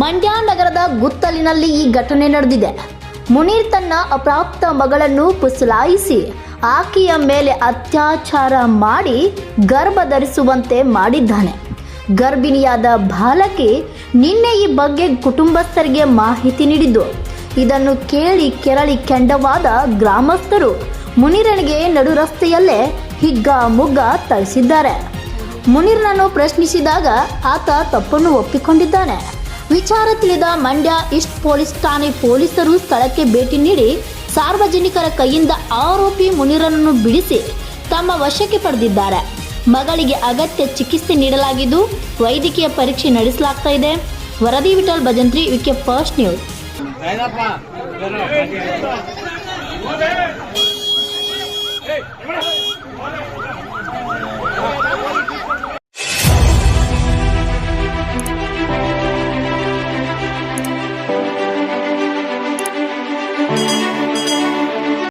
ಮಂಡ್ಯ ನಗರದ ಗುತ್ತಲಿನಲ್ಲಿ ಈ ಘಟನೆ ನಡೆದಿದೆ. ಮುನೀರ್ ತನ್ನ ಅಪ್ರಾಪ್ತ ಮಗಳನ್ನು ಪುಸಲಾಯಿಸಿ ಆಕೆಯ ಮೇಲೆ ಅತ್ಯಾಚಾರ ಮಾಡಿ ಗರ್ಭ ಧರಿಸುವಂತೆ ಮಾಡಿದ್ದಾನೆ. ಗರ್ಭಿಣಿಯಾದ ಬಾಲಕಿ ನಿನ್ನೆ ಈ ಬಗ್ಗೆ ಕುಟುಂಬಸ್ಥರಿಗೆ ಮಾಹಿತಿ ನೀಡಿದ್ದು, ಇದನ್ನು ಕೇಳಿ ಕೆರಳಿ ಕೆಂಡವಾದ ಗ್ರಾಮಸ್ಥರು ಮುನೀರನಿಗೆ ನಡು ರಸ್ತೆಯಲ್ಲೇ ಹಿಗ್ಗ ಮುಗ್ಗ ತಳಿಸಿದ್ದಾರೆ ಮುನೀರ್ನನ್ನು ಪ್ರಶ್ನಿಸಿದಾಗ ಆತ ತಪ್ಪನ್ನು ಒಪ್ಪಿಕೊಂಡಿದ್ದಾನೆ. ವಿಚಾರ ತಿಳಿದ ಮಂಡ್ಯ ಈಸ್ಟ್ ಪೊಲೀಸ್ ಠಾಣೆ ಪೊಲೀಸರು ಸ್ಥಳಕ್ಕೆ ಭೇಟಿ ನೀಡಿ ಸಾರ್ವಜನಿಕರ ಕೈಯಿಂದ ಆರೋಪಿ ಮುನಿರನ್ನು ಬಿಡಿಸಿ ತಮ್ಮ ವಶಕ್ಕೆ ಪಡೆದಿದ್ದಾರೆ. ಮಗಳಿಗೆ ಅಗತ್ಯ ಚಿಕಿತ್ಸೆ ನೀಡಲಾಗಿದ್ದು ವೈದ್ಯಕೀಯ ಪರೀಕ್ಷೆ ನಡೆಸಲಾಗ್ತಾ ಇದೆ. ವರದಿ Vithal, Bhajantri, VK first news.